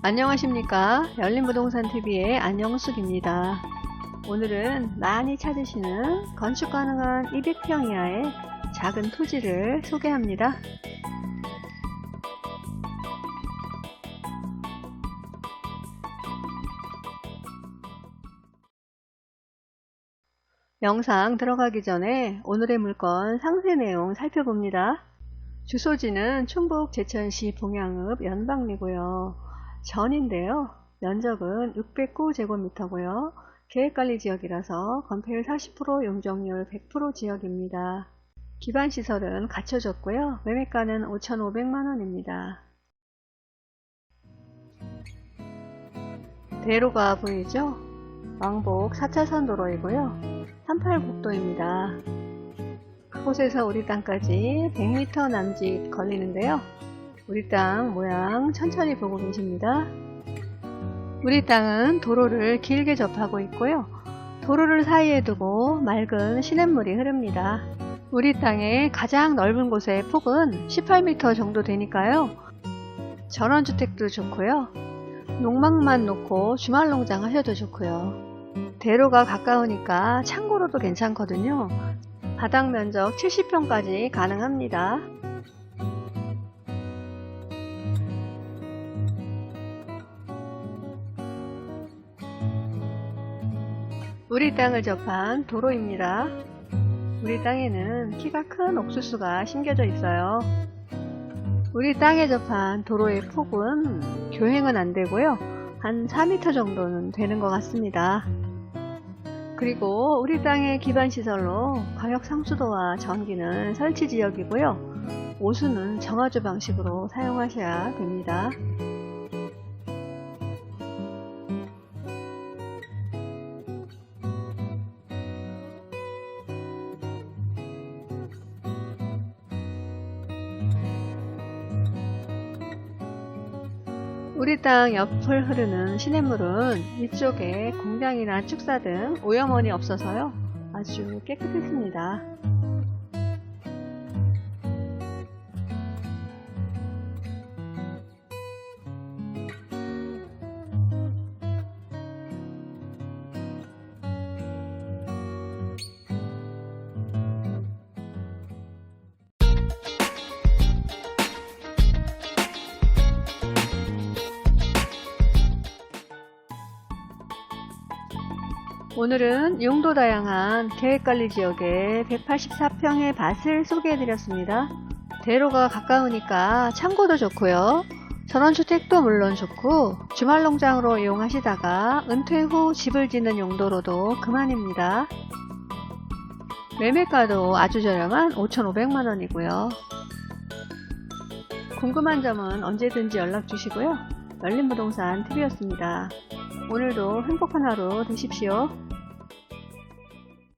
안녕하십니까 열린부동산TV의 안영숙입니다. 오늘은 많이 찾으시는 건축 가능한 200평 이하의 작은 토지를 소개합니다. 영상 들어가기 전에 오늘의 물건 상세 내용 살펴봅니다. 주소지는 충북 제천시 봉양읍 연방리고요. 전인데요. 면적은 609제곱미터고요. 계획관리지역이라서 건폐율 40% 용적률 100% 지역입니다. 기반시설은 갖춰졌고요. 매매가는 5,500만원입니다. 대로가 보이죠? 왕복 4차선 도로이고요. 38국도입니다. 그곳에서 우리 땅까지 100m 남짓 걸리는데요. 우리 땅 모양 천천히 보고 계십니다. 우리 땅은 도로를 길게 접하고 있고요. 도로를 사이에 두고 맑은 시냇물이 흐릅니다. 우리 땅의 가장 넓은 곳의 폭은 18m 정도 되니까요. 전원주택도 좋고요. 농막만 놓고 주말농장 하셔도 좋고요. 대로가 가까우니까 창고로도 괜찮거든요. 바닥 면적 70평까지 가능합니다. 우리 땅을 접한 도로입니다. 우리 땅에는 키가 큰 옥수수가 심겨져 있어요. 우리 땅에 접한 도로의 폭은 교행은 안 되고요. 한 4m 정도는 되는 것 같습니다. 그리고 우리 땅의 기반 시설로 광역 상수도와 전기는 설치 지역이고요. 오수는 정화조 방식으로 사용하셔야 됩니다. 우리 땅 옆을 흐르는 시냇물은 위쪽에 공장이나 축사 등 오염원이 없어서요. 아주 깨끗했습니다. 오늘은 용도 다양한 계획관리 지역의 184평의 밭을 소개해드렸습니다. 대로가 가까우니까 창고도 좋고요. 전원주택도 물론 좋고 주말농장으로 이용하시다가 은퇴 후 집을 짓는 용도로도 그만입니다. 매매가도 아주 저렴한 5,500만원이고요. 궁금한 점은 언제든지 연락 주시고요. 열린부동산 TV였습니다. 오늘도 행복한 하루 되십시오.